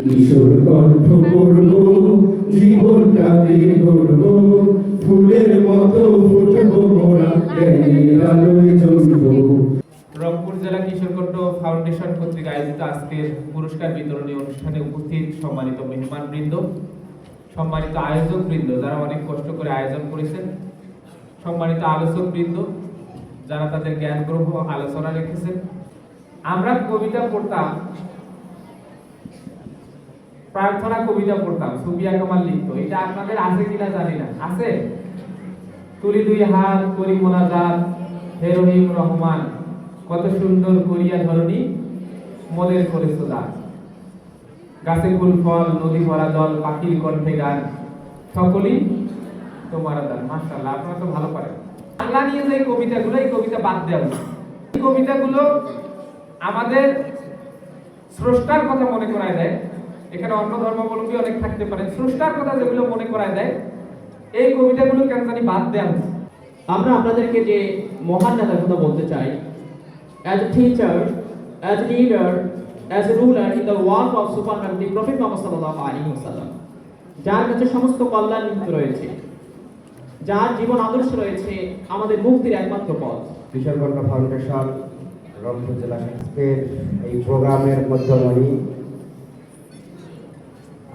কিশোর কণ্ঠ করব জীবনটা দিয়ে গড়ব ফুলের মতো ফুটবো মোরা আলোয় জ্বলবো রংপুর জেলা কিশোরকণ্ঠ ফাউন্ডেশন কর্তৃক আয়োজিত আজকের পুরস্কার বিতরণী অনুষ্ঠানে উপস্থিত সম্মানিত মেহমান সম্মানিত আয়োজক বৃন্দ যারা অনেক কষ্ট করে আয়োজন করেছেন, সম্মানিত আলোচক বৃন্দ যারা তাদের জ্ঞান গ্রহ আলোচনা রেখেছেন আমরা কবিতা পড়তাম প্রার্থনা কবিতা পড়তাম সুবিয়া কামাল লিখতো। এটা আপনাদের আছে কিনা জানি না। আছে? তুলি দুই হাত করি মোনাজাত, হে রহিম রহমান, কত সুন্দর করিয়া ধরণী মনের করেছ দান গাছে ফুল, ফল, নদী ভরা জল, পাখির কণ্ঠে গান, সকলই তোমার দান মাশাআল্লাহ, আপনারা তো ভালো পারেন। আল্লাহ নিয়ে যে কবিতাগুলো, এই কবিতা বাদ দেওয়া এই কবিতাগুলো আমাদের স্রষ্টার কথা মনে করায় দেয়। এখানে অন্য ধর্মাবলম্বী অনেক থাকতে পারে স্রষ্টার কথা যেগুলো মনে করায় দেয় এই কবিতাগুলো কেন জানি বাদ দেওয়া উচিত। আমরা আপনাদেরকে যে মহান নেতার কথা বলতে চাই as a teacher as a leader as a ruler in the work of super the prophet Mohammad সাল্লাল্লাহু আলাইহি ওয়াসাল্লাম যার কাছে সমস্ত কল্যাণ নিহিত রয়েছে যার জীবন আদর্শ রয়েছে আমাদের মুক্তির একমাত্র পথ কিশোরগঞ্জ ফাউন্ডেশন রংপুর জেলা এই প্রোগ্রামের মধ্যমণি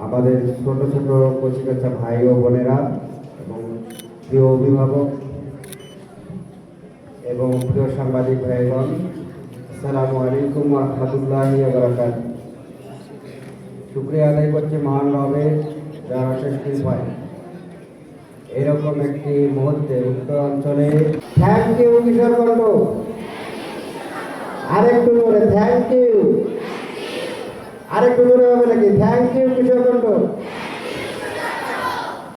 আমাদের ছোট ছোট কচি কাচ্চা ভাই ও বোনেরা এবং প্রিয় অভিভাবক এবং প্রিয় সাংবাদিক ভাইগণ, আসসালামু আলাইকুম রহমতুল্লাহি বারাকাত শুক্রিয়া আদায় করছি মহান রবে যার অশেষ কৃপায়। এরকম একটি মুহূর্তে উত্তর অঞ্চলে থ্যাংক ইউ কিশোর কণ্ঠ আরেকটু জোরে থ্যাংক ইউ আরেকটু জোরে হবে নাকি? থ্যাংক